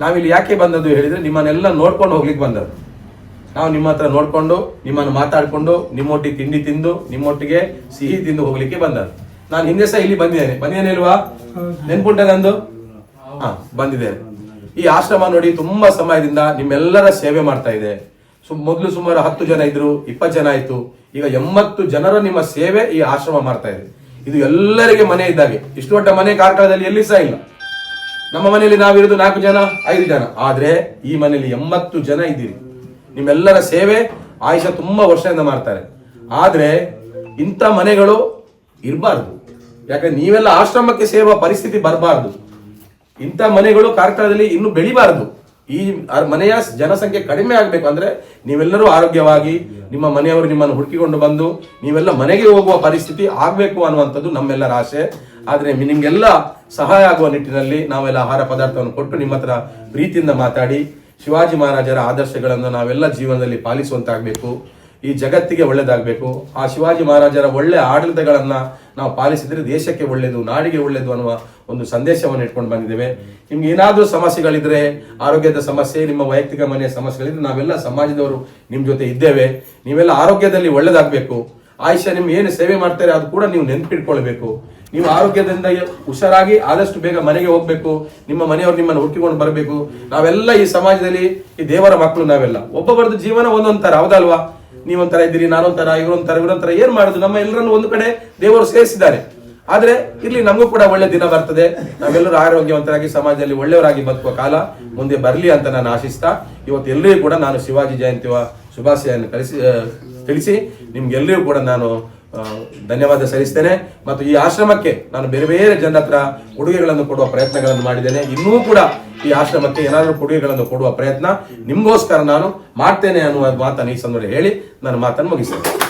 ನಾವಿಲ್ಲಿ ಯಾಕೆ ಬಂದದ್ದು ಹೇಳಿದ್ರೆ ನಿಮ್ಮನ್ನೆಲ್ಲ ನೋಡ್ಕೊಂಡು ಹೋಗ್ಲಿಕ್ಕೆ ಬಂದದ್ದು. ನಾವು ನಿಮ್ಮ ಹತ್ರ ನೋಡ್ಕೊಂಡು ನಿಮ್ಮನ್ನು ಮಾತಾಡ್ಕೊಂಡು ನಿಮ್ಮೊಟ್ಟಿಗೆ ತಿಂಡಿ ತಿಂದು ನಿಮ್ಮೊಟ್ಟಿಗೆ ಸಿಹಿ ತಿಂದು ಹೋಗ್ಲಿಕ್ಕೆ ಬಂದದ್ದು. ನಾನು ಹಿಂದೆ ಸಹ ಇಲ್ಲಿ ಬಂದಿದ್ದೇನೆ. ಬಂದಿದ್ದೇನೆ ಇಲ್ವಾ? ನೆನ್ಪುಂಟ ನಂದು? ಹಾ ಬಂದಿದ್ದೇನೆ. ಈ ಆಶ್ರಮ ನೋಡಿ ತುಂಬಾ ಸಮಯದಿಂದ ನಿಮ್ಮೆಲ್ಲರ ಸೇವೆ ಮಾಡ್ತಾ ಇದೆ. ಸು ಮೊದಲು ಸುಮಾರು ಹತ್ತು ಜನ ಇದ್ರು ಇಪ್ಪತ್ತು ಜನ ಆಯ್ತು. ಈಗ ಎಂಬತ್ತು ಜನರ ನಿಮ್ಮ ಸೇವೆ ಈ ಆಶ್ರಮ ಮಾಡ್ತಾ ಇದೆ. ಇದು ಎಲ್ಲರಿಗೆ ಮನೆ ಇದ್ದಾಗೆ. ಇಷ್ಟು ದೊಡ್ಡ ಮನೆ ಕಾರ್ಕಳದಲ್ಲಿ ಎಲ್ಲಿ ಸಹ ಇಲ್ಲ. ನಮ್ಮ ಮನೆಯಲ್ಲಿ ನಾವಿರೋದು ನಾಲ್ಕು ಜನ, ಐದು ಜನ. ಆದರೆ ಈ ಮನೆಯಲ್ಲಿ ಎಂಬತ್ತು ಜನ ಇದ್ದೀರಿ. ನಿಮ್ಮೆಲ್ಲರ ಸೇವೆ ಆಯುಷ ತುಂಬಾ ವರ್ಷದಿಂದ ಮಾಡ್ತಾರೆ. ಆದರೆ ಇಂಥ ಮನೆಗಳು ಇರಬಾರ್ದು. ಯಾಕಂದ್ರೆ ನೀವೆಲ್ಲ ಆಶ್ರಮಕ್ಕೆ ಸೇರುವ ಪರಿಸ್ಥಿತಿ ಬರಬಾರ್ದು. ಇಂಥ ಮನೆಗಳು ಕಾರ್ಕಳದಲ್ಲಿ ಇನ್ನು ಬೆಳಿಬಾರದು. ಈ ಮನೆಯ ಜನಸಂಖ್ಯೆ ಕಡಿಮೆ ಆಗಬೇಕು ಅಂದ್ರೆ ನೀವೆಲ್ಲರೂ ಆರೋಗ್ಯವಾಗಿ, ನಿಮ್ಮ ಮನೆಯವರು ನಿಮ್ಮನ್ನು ಹುಡುಕಿಕೊಂಡು ಬಂದು, ನೀವೆಲ್ಲ ಮನೆಗೆ ಹೋಗುವ ಪರಿಸ್ಥಿತಿ ಆಗಬೇಕು ಅನ್ನುವಂಥದ್ದು ನಮ್ಮೆಲ್ಲರ ಆಸೆ. ಆದರೆ ನಿಮಗೆಲ್ಲ ಸಹಾಯ ಆಗುವ ನಿಟ್ಟಿನಲ್ಲಿ ನಾವೆಲ್ಲ ಆಹಾರ ಪದಾರ್ಥವನ್ನು ಕೊಟ್ಟು ನಿಮ್ಮ ಹತ್ರ ಪ್ರೀತಿಯಿಂದ ಮಾತಾಡಿ, ಶಿವಾಜಿ ಮಹಾರಾಜರ ಆದರ್ಶಗಳನ್ನು ನಾವೆಲ್ಲ ಜೀವನದಲ್ಲಿ ಪಾಲಿಸುವಂತಾಗಬೇಕು. ಈ ಜಗತ್ತಿಗೆ ಒಳ್ಳೆಯದಾಗಬೇಕು ಆ ಶಿವಾಜಿ ಮಹಾರಾಜರ ಒಳ್ಳೆ ಆಡಳಿತಗಳನ್ನ ನಾವು ಪಾಲಿಸಿದ್ರೆ ದೇಶಕ್ಕೆ ಒಳ್ಳೆಯದು ನಾಡಿಗೆ ಒಳ್ಳೇದು ಅನ್ನುವ ಒಂದು ಸಂದೇಶವನ್ನು ಇಟ್ಕೊಂಡು ಬಂದಿದ್ದೇವೆ. ನಿಮ್ಗೆ ಏನಾದರೂ ಸಮಸ್ಯೆಗಳಿದ್ರೆ, ಆರೋಗ್ಯದ ಸಮಸ್ಯೆ, ನಿಮ್ಮ ವೈಯಕ್ತಿಕ ಮನೆಯ ಸಮಸ್ಯೆಗಳಿದ್ರೆ ನಾವೆಲ್ಲ ಸಮಾಜದವರು ನಿಮ್ಮ ಜೊತೆ ಇದ್ದೇವೆ. ನೀವೆಲ್ಲ ಆರೋಗ್ಯದಲ್ಲಿ ಒಳ್ಳೆಯದಾಗಬೇಕು ಆಯುಷ್ಯ ನಿಮ್ಗೆ ಏನು ಸೇವೆ ಮಾಡ್ತಾರೆ ಅದು ಕೂಡ ನೀವು ನೆನ್ಪಿಟ್ಕೊಳ್ಬೇಕು. ನೀವು ಆರೋಗ್ಯದಿಂದ ಹುಷಾರಾಗಿ ಆದಷ್ಟು ಬೇಗ ಮನೆಗೆ ಹೋಗ್ಬೇಕು. ನಿಮ್ಮ ಮನೆಯವರು ನಿಮ್ಮನ್ನು ಹುಟ್ಟಿಕೊಂಡು ಬರಬೇಕು. ನಾವೆಲ್ಲ ಈ ಸಮಾಜದಲ್ಲಿ ಈ ದೇವರ ಮಕ್ಕಳು ನಾವೆಲ್ಲ. ಒಬ್ಬೊಬ್ಬರದ್ದು ಜೀವನ ಒಂದೊಂದು ಥರ, ಹೌದಲ್ವಾ? ನೀವೊಂಥರ ಇದ್ದೀರಿ, ನಾನೊಂಥರ, ಇವರೊಂಥರ ಇವರೊಂಥರ, ಏನ್ ಮಾಡುದು? ನಮ್ಮ ಎಲ್ಲರನ್ನು ಒಂದು ಕಡೆ ದೇವರು ಸೇರಿಸಿದ್ದಾರೆ. ಆದ್ರೆ ಇಲ್ಲಿ ನಮಗೂ ಕೂಡ ಒಳ್ಳೆ ದಿನ ಬರ್ತದೆ. ನಾವೆಲ್ಲರೂ ಆರೋಗ್ಯವಂತರಾಗಿ, ಸಮಾಜದಲ್ಲಿ ಒಳ್ಳೆಯವರಾಗಿ ಬದುಕುವ ಕಾಲ ಮುಂದೆ ಬರಲಿ ಅಂತ ನಾನು ಆಶಿಸ್ತಾ, ಇವತ್ತು ಎಲ್ಲರಿಗೂ ಕೂಡ ನಾನು ಶಿವಾಜಿ ಜಯಂತಿಯ ಶುಭಾಶಯನ್ನು ಕಳಿಸಿ ತಿಳಿಸಿ ನಿಮ್ಗೆಲ್ಲರಿಗೂ ಕೂಡ ನಾನು ಧನ್ಯವಾದ ಸಲ್ಲಿಸ್ತೇನೆ. ಮತ್ತು ಈ ಆಶ್ರಮಕ್ಕೆ ನಾನು ಬೇರೆ ಬೇರೆ ಜನರ ಹತ್ರ ಕೊಡುಗೆಗಳನ್ನು ಕೊಡುವ ಪ್ರಯತ್ನಗಳನ್ನು ಮಾಡಿದ್ದೇನೆ. ಇನ್ನೂ ಕೂಡ ಈ ಆಶ್ರಮಕ್ಕೆ ಏನಾದರೂ ಕೊಡುಗೆಗಳನ್ನು ಕೊಡುವ ಪ್ರಯತ್ನ. ನಿಮಗೋಸ್ಕರ ನಾನು ಮಾಡ್ತೇನೆ ಅನ್ನುವ ಮಾತನ್ನು ಈ ಸಂದರ್ಭದಲ್ಲಿ ಹೇಳಿ, ನನ್ನ ಮಾತನ್ನು ಮುಗಿಸ್ತೇನೆ.